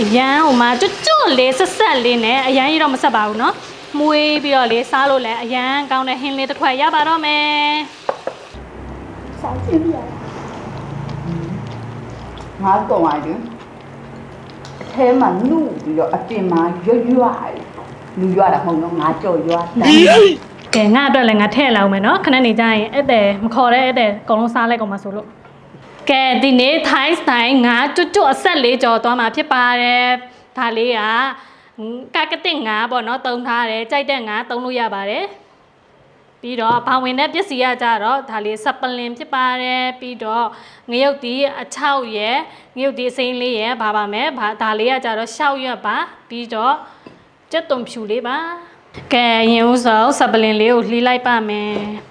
အရန်ဟိုမှာကျွတ်ကျွတ်လေးဆက်ဆက်လေးနဲ့အရန်ကြီးတော့မဆက်ပါဘူးเนาะမွေးပြီးတော့လေးစားလို့လည်းအရန်ကောင်းတဲ့ဟင်းလေးတစ်ခွက်ရပါတော့မယ် ငါတော့ပါရင်အထဲမှာနုပြီးတော့အတင်မှာရွရွလူရွတာမဟုတ်တော့ငါကြော်ရွတာ ကဲငါအတွက်လည်းငါထည့်လောက်မယ်เนาะခဏနေကြရင်အဲ့တဲ့မခေါ်တဲ့အဲ့တဲ့အကုန်လုံးစားလိုက်ကုန်မှာဆိုလို့ ကဲဒီနေ့ Thai style ငါတွတ်တွတ်အဆက်လေးကြော်သွားမှာဖြစ်ပါတယ်ဒါလေးကကာကတင်ငါပေါ့နော်တုံးထားတယ်ကြိုက်တဲ့ငါတုံးလို့ရပါတယ်ပြီးတော့ဘာဝင်တဲ့ပစ္စည်းကကြတော့ဒါလေးစပလင်ဖြစ်ပါတယ်ပြီးတော့ငရုတ်ဒီအချောက်ရယ်ငရုတ်ဒီအစိမ်းလေးရယ်ဘာပါမယ်ဒါလေးကကြတော့ရှောက်ရွက်ပါပြီးတော့ကြက်သွန်ဖြူလေးပါကဲရင်ဦးစောစပလင်လေးကိုလှီးလိုက်ပါမယ်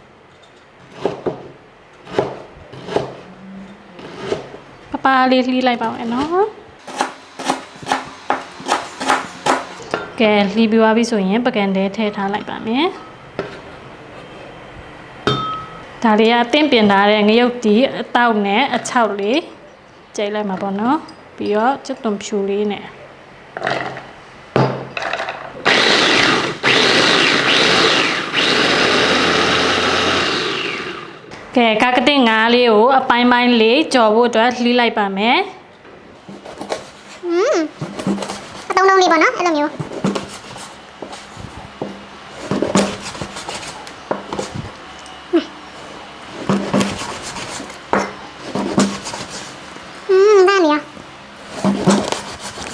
ပပလေးလှီးလိုက်ပါမယ်နော်ကဲလှီးပြီးသွားပြီဆိုရင်ပကံတဲထည့်ထားလိုက်ပါမယ်ဒါလေးကအသင့်ပြင်ထားတဲ့ငရုတ်တီအတောက်နဲ့အချောက်လေးကျိတ်လိုက်မှာပေါ့နော်ပြီးတော့ကျွတ်သွန်ဖြူလေးနဲ့ ကဲကကတင်ငါးလေးကိုအပိုင်းပိုင်းလေးကြော်ဖို့အတွက်လှီးလိုက်ပါမယ်อืมအတုံးလုံးလေးပေါ့နော်အဲ့လိုမျိုး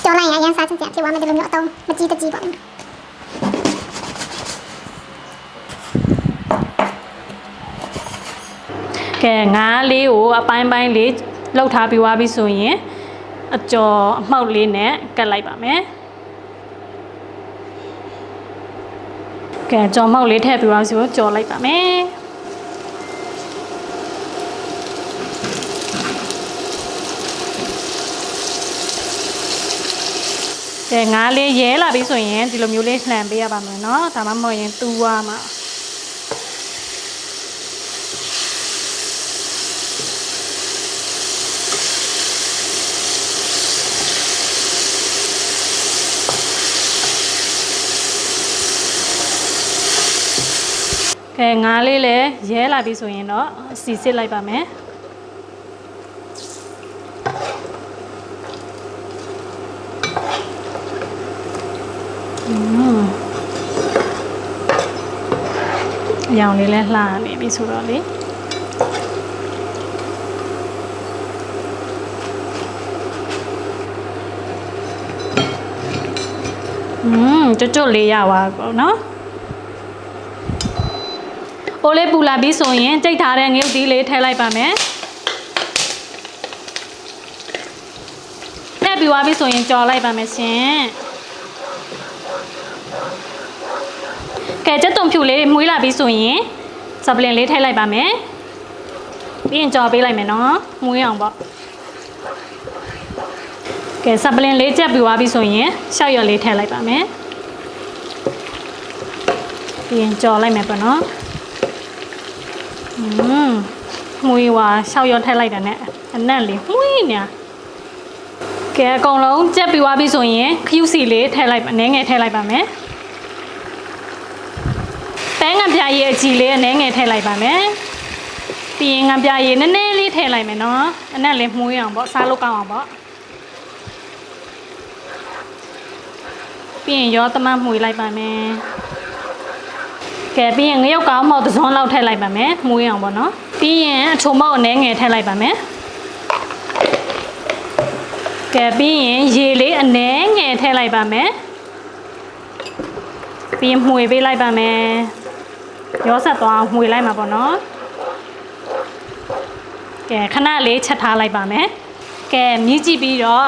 ကြော်လိုက်ရရင်စားချင်ပြန်ဖြစ်သွားမယ်ဒီလိုမျိုးအတုံးမကြီးတကြီးပေါ့ ကဲငါးလေးကိုအပိုင်းပိုင်းလေးလှုပ်ထားပြီးွားပြီဆိုရင်အကျော်အမှောက်လေးနဲ့ကတ်လိုက်ပါမယ်ကဲကြော်မောက်လေးထည့်ပြီးွားဆိုကြော်လိုက်ပါမယ်ကဲငါးလေးရဲလာပြီဆိုရင်ဒီလိုမျိုးလေးလှန်ပေးရပါမယ်เนาะဒါမှမဟုတ်ရင်တူးသွားမှာ ကဲငါးလေးလည်းရဲလာပြီဆိုရင်တော့စီစစ်လိုက်ပါမယ်อืมအရောင်လေးလည်းလှနေပြီဆိုတော့လေอืมကျွတ်ကျွတ်လေးရပါပေါ့နော် ပိုးလေးပူလာပြီးဆိုရင်ကြိတ်ထားတဲ့ငရုတ်သီးလေးထည့်လိုက်ပါမယ်ထည့်ပြီးသွားပြီဆိုရင်ကြော်လိုက်ပါမယ်ရှင်ကဲကြက်သွန်ဖြူလေးမွေးလာပြီးဆိုရင်စပလင်လေးထည့်လိုက်ပါမယ်ပြီးရင်ကြော်ပေးလိုက်မယ်နော်မွေးအောင်ပေါ့ကဲစပလင်လေးချက်ပြီးသွားပြီဆိုရင်ရှောက်ရွက်လေးထည့်လိုက်ပါမယ်ပြီးရင်ကြော်လိုက်မယ်ပေါ့နော် อืมမှုေးွာရှောက်ရောထည့်လိုက်တာနဲ့အနက်လေးမှုေးနေကဲအကုန်လုံးကြက်ပြီးွားပြီဆိုရင်ခ ्यू စီလေးထည့်လိုက်အနည်းငယ်ထည့်လိုက်ပါမယ်တဲငံပြာရည်အကြည်လေးအနည်းငယ်ထည့်လိုက်ပါမယ်ပြီးရင်ငံပြာရည်နည်းနည်းလေးထည့်လိုက်မယ်နော်အနက်လေးမှုေးအောင်ပေါ့စားလို့ကောင်းအောင်ပေါ့ပြီးရင်ရောသမမှုေးလိုက်ပါမယ် ကဲပြီးရင်ငရုတ်ကောင်းမောက်တစ်စုံလောက်ထည့်လိုက်ပါမယ်မှုေးအောင်ပေါ့နော်ပြီးရင်အချုံမောက်အနှဲငယ်ထည့်လိုက်ပါမယ်ကဲပြီးရင်ရေလေးအနှဲငယ်ထည့်လိုက်ပါမယ်ပြီးရင်မှုေပေးလိုက်ပါမယ်ရောဆက်သွားအောင်မှုေလိုက်မှာပေါ့နော်ကဲခဏလေးချက်ထားလိုက်ပါမယ်ကဲမြည်ကြည့်ပြီးတော့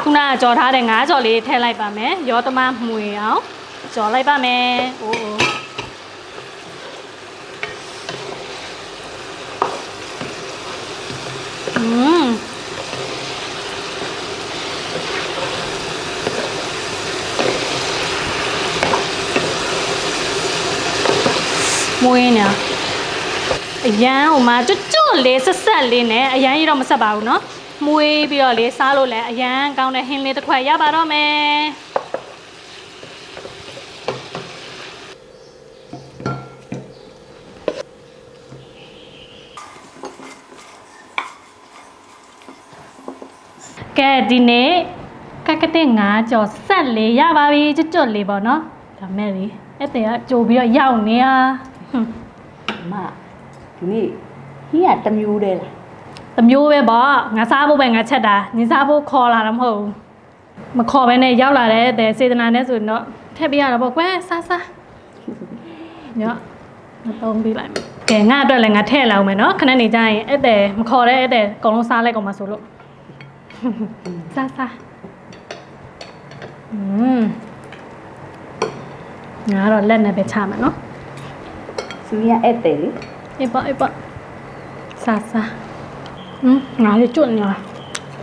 ခုနကကြော်ထားတဲ့ငါးကြော်လေးထည့်လိုက်ပါမယ်ရောတမမှုေအောင်ကြော်လိုက်ပါမယ်အိုးအိုး อืมမွေးနေအရန်ဟိုမှာကျွတ်ကျွတ်လေးဆက်ဆက်လေးနဲ့အရန်ကြီးတော့မဆက်ပါဘူးเนาะ မွေးပြီးတော့လေစားလို့လည်းအရန်ကောင်းတဲ့ဟင်းလေးတစ်ခွက်ရပါတော့မယ် ကဲဒီနေ့ကကတဲ့ငါကြော်ဆက်လေးရပါပြီကျွတ်ကျွတ်လေးပေါ့နော်ဒါမဲ့လေအဲ့တဲ့ကကြိုပြီးတော့ရောက်နေရဟွန်းမဒီနေ့ဟင်းကတစ်မျိုးတည်းလားတမျိုးပဲပေါ့ငါစားဖို့ပဲငါချက်တာညီစားဖို့ခေါ်လာတော့မဟုတ်ဘူးမခေါ်ဘဲနဲ့ရောက်လာတဲ့တဲ့စေတနာနဲ့ဆိုရင်တော့ထည့်ပေးရတာပေါ့ကွယ်စားစားညော့မသုံးပေးလိုက်မယ်ကဲငါအတွက်လည်းငါထည့်လောက်မယ်နော်ခဏနေကြရင်အဲ့တဲ့မခေါ်တဲ့အဲ့တဲ့အကုန်လုံးစားလိုက်ကုန်မှာဆိုလို့ စားစားอืมငါတော့လက်နဲ့ပဲချမယ်နော် စူရအဲ့တဲ့လေ အေးပေါ့အေးပေါ့စားစားอืมငါလေးကျွတ်နေလား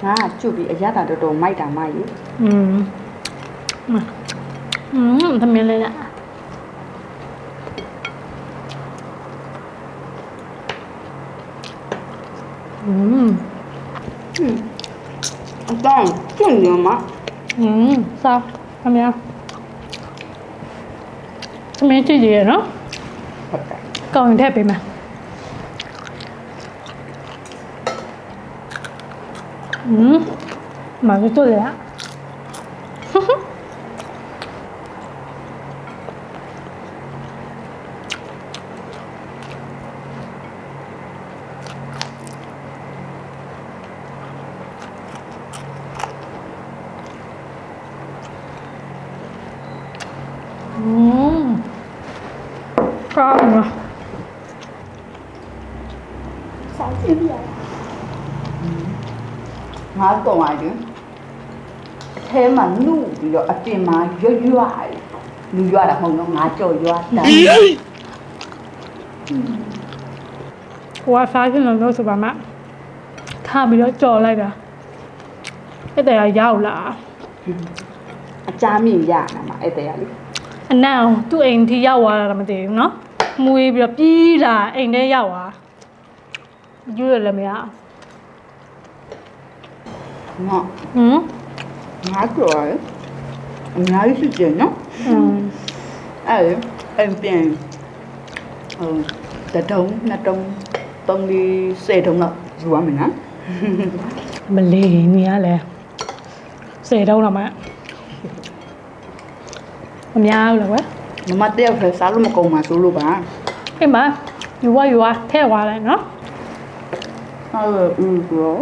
ငါကကျွတ်ပြီးအရသာတော်တော်မိုက်တာမကြီး อืมมาอืมทำยังไงล่ะอืม အတောင်းကျွတ်နေမှာ อืม 当正经嘛。嗯，啥？怎么样？怎么样？这些呢？ကောင်းထည့်ပေးမယ်။ဟမ်မမတို့လေ။ อืมကောင်းပါစားကြည့်ရအောင်ငါတော့ပါလေအထဲမှာနှုတ်ပြီးတော့အပြင်မှာရွရွရလူရွတာမဟုတ်တော့ငါကြော်ရွတာဟိုကစားချင်လို့လို့ဆိုပါမှထားပြီးတော့ကြော်လိုက်တာအဲ့တရားရောက်လာအကြမ်းမြင်ရတာမှာအဲ့တရားလေး အနံ့အောင်သူ့အိမ်ထိရောက်သွားတာတော့မသိဘူးเนาะမွေးပြီးတော့ပြီးလာအိမ်ထဲရောက်သွားကျွေးရလည်းမရ ငါ ဟမ် ငါကြော်ရအများကြီးရှိတယ်နော် อืม အဲ့အဲ့ပြန်ဟိုတတုံးနှစ်တုံးသုံးလေးဆယ်တုံးလောက်ယူရမယ်နော် မလေးနေရလဲစေတော့တော့မ မများဘူးလားကွယ်မမတယောက်ပဲစားလို့မကုန်ပါဆိုလို့ပါအေးမယူဝယူဝထည့်သွားလိုက်နော်ဟုတ်ဘူးဘရို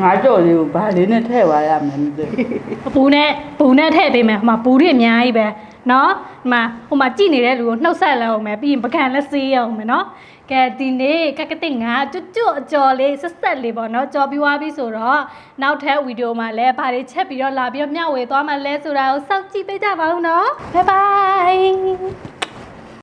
ငါကြော်လေးကိုဘာလေးနဲ့ထည့်သွားရမှန်းမသိဘူးပူနဲ့ပူနဲ့ထည့်ပေးမယ်ဟိုမှာပူတွေအများကြီးပဲ နော်ဒီမှာဟိုမှာကြည်နေတဲ့လူကိုနှုတ်ဆက်လဲအောင်မယ်ပြီးရင်ပကံလက်စေးရအောင်မယ်နော်ကဲဒီနေ့ကကတိငါကျွတ်ကျွတ်အကျော်လေးဆက်ဆက်လေးပေါ့နော်ကြော်ပြီးွားပြီးဆိုတော့နောက်ထပ်ဗီဒီယိုမှာလည်းဘာတွေချက်ပြီးတော့လာပြီးတော့မျှဝေသွားမှလဲဆိုတာကိုစောင့်ကြည့်ပေးကြပါဦးနော်ဘိုင်ဘိုင်